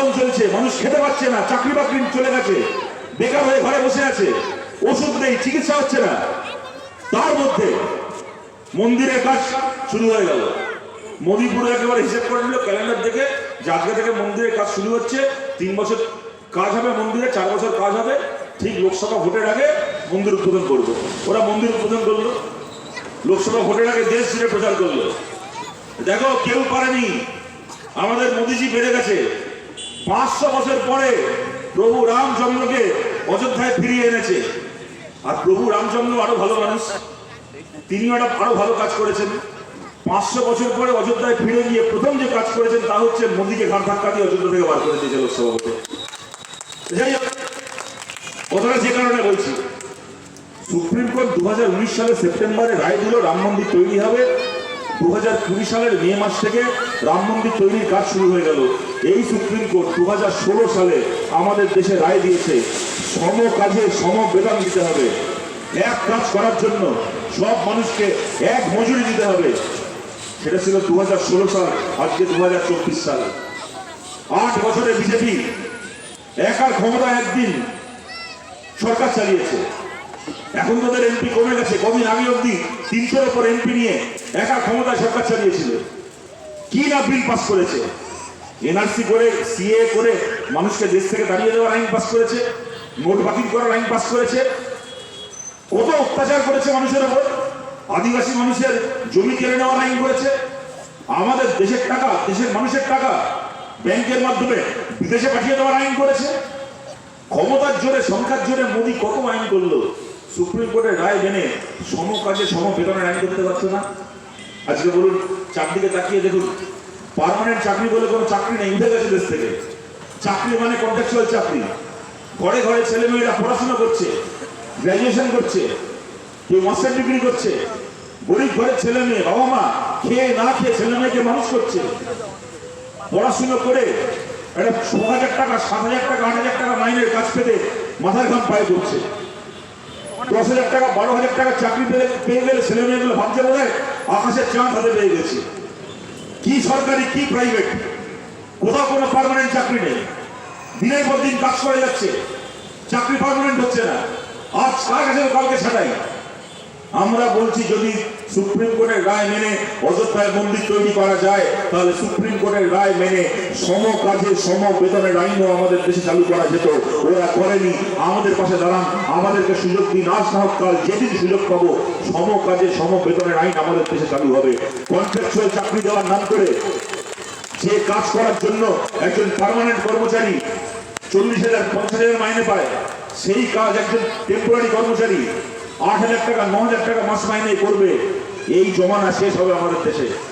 Lockdown চলছে, মানুষ খেতে পাচ্ছে না, চাকরি বাকরি চলে গেছে, বেকার হয়ে ঘরে বসে আছে, ওষুধ নেই, চিকিৎসা হচ্ছে না। তার মধ্যে মন্দিরের কাজ শুরু হয়ে গেল। মোদিপুরে একেবারে হিসেব করে নিল, ক্যালেন্ডার দেখে যে আজকে থেকে মন্দিরের কাজ শুরু হচ্ছে, তিন বছর কাজ হবে মন্দিরে, চার বছর কাজ হবে, ঠিক লোকসভা ভোটের আগে মন্দির উদ্বোধন করব। ওরা মন্দির উদ্বোধন করল, লোকসভা ভোটের আগে দেশ জুড়ে প্রচার করল। দেখো, কেউ পারেনি। আমাদের মোদিজি বেড়ে গেছে। পাঁচশো বছর পরে প্রভু রামচন্দ্রকে অযোধ্যায় ফিরিয়ে এনেছে। আর প্রভু রামচন্দ্র আরও ভালো মানুষ। তিনি আরও ভালো কাজ করেছেন। পাঁচশো বছর পরে অযোধ্যায় ফিরে গিয়ে প্রথম যে কাজ করেছেন তা হচ্ছে মোদীকে ঘাট ধাক্কা দিয়ে অযোধ্যা থেকে বার করে দিয়েছে লোকসভা ভোটে যাই হোক, কথাটা যে কারণে বলছি। সুপ্রিম কোর্ট দু হাজার উনিশ সালের সেপ্টেম্বরে রায় দিল রাম মন্দির তৈরি হবে। দু হাজার কুড়ি সালের মে মাস থেকে রাম মন্দির তৈরির কাজ শুরু হয়ে গেল। এই সুপ্রিম কোর্ট দু হাজার ষোলো সালে আমাদের দেশে রায় দিয়েছে, সম কাজে সম বেতন দিতে হবে। এক কাজ করার জন্য সব মানুষকে এক মজুরি দিতে হবে। সেটা ছিল দুহাজার ষোলো সাল, আজকে দু সাল। আট বছরে বিজেপি একার ক্ষমতা একদিন সরকার চালিয়েছে। এখন তাদের এমপি কমে গেছে, কদিন আগে অব্দি তিনশোর ওপর এমপি নিয়ে একা ক্ষমতায় সরকার চালিয়েছিল। কি না বিল পাস করেছে? এনআরসি করে সিএ করে মানুষকে দেশ থেকে দাঁড়িয়ে দেওয়ার আইন পাস করেছে, নোট বাতিল করার আইন পাস করেছে। কত অত্যাচার করেছে মানুষের ওপর। আদিবাসী মানুষের জমি কেড়ে নেওয়ার আইন করেছে। আমাদের দেশের টাকা, দেশের মানুষের টাকা ব্যাংকের মাধ্যমে বিদেশে পাঠিয়ে দেওয়ার আইন করেছে। ক্ষমতার জোরে, সংখ্যার জোরে মোদী কত আইন করল? সুপ্রিম কোর্টের রায় মেনে সম কাজে সম বেতনের আইন করতে পারছ না? আজকে বলুন, চারদিকে তাকিয়ে দেখুন পার্মানেন্ট চাকরি বলে কোনো চাকরি নেই, উঠে গেছে দেশ থেকে। চাকরি মানে কন্ট্রাকচুয়াল চাকরি। ঘরে ঘরে ছেলে মেয়েরা পড়াশোনা করছে গ্র্যাজুয়েশন করছে, কেউ মাস্টার ডিগ্রি করছে। গরিব ঘরের ছেলে মেয়ে বাবা মা, খেয়ে না খেয়ে ছেলে মেয়েকে মানুষ করছে। পড়াশুনো করে একটা ছ হাজার টাকা, সাত হাজার টাকা, আট হাজার টাকা মাইনের কাজ পেতে মাথার ঘাম পায়ে করছে দশ হাজার টাকা, বারো হাজার টাকা চাকরি পেলে পেয়ে গেলে ছেলে মেয়েগুলো ভাবছে বোধ আকাশের চাঁদ হাতে পেয়ে গেছে। কি সরকারি, কি প্রাইভেট কোথাও কোনো পারমানেন্ট চাকরি নেই। দিনের পর দিন কাজ করে যাচ্ছে। চাকরি পারমানেন্ট হচ্ছে না। আজ কাজ কালকে ছাটাই? আমরা বলছি যদি সুপ্রিম কোর্টের রায় মেনে অযোধ্যায় মন্দির তৈরি করা যায়, তাহলে সুপ্রিম কোর্টের রায় মেনে সম কাজে সম বেতনের আইনও আমাদের দেশে চালু করা যেত। ওরা করেনি। আমাদের পাশে দাঁড়ান। আমাদেরকে সুযোগ দিন। আজ যেদিন সুযোগ পাবো, সম কাজে সম বেতনের আইন আমাদের দেশে চালু হবে। কন্ট্রাকচুয়াল চাকরি দেওয়ার নাম করে যে কাজ করার জন্য একজন পারমানেন্ট কর্মচারী চল্লিশ হাজার, পঞ্চাশ হাজার মাইনে পায়, সেই কাজ একজন টেম্পোরারি কর্মচারী আট হাজার টাকা, ন হাজার টাকা মাস মাইনে করবে। এই জমানা শেষ হবে আমাদের দেশে।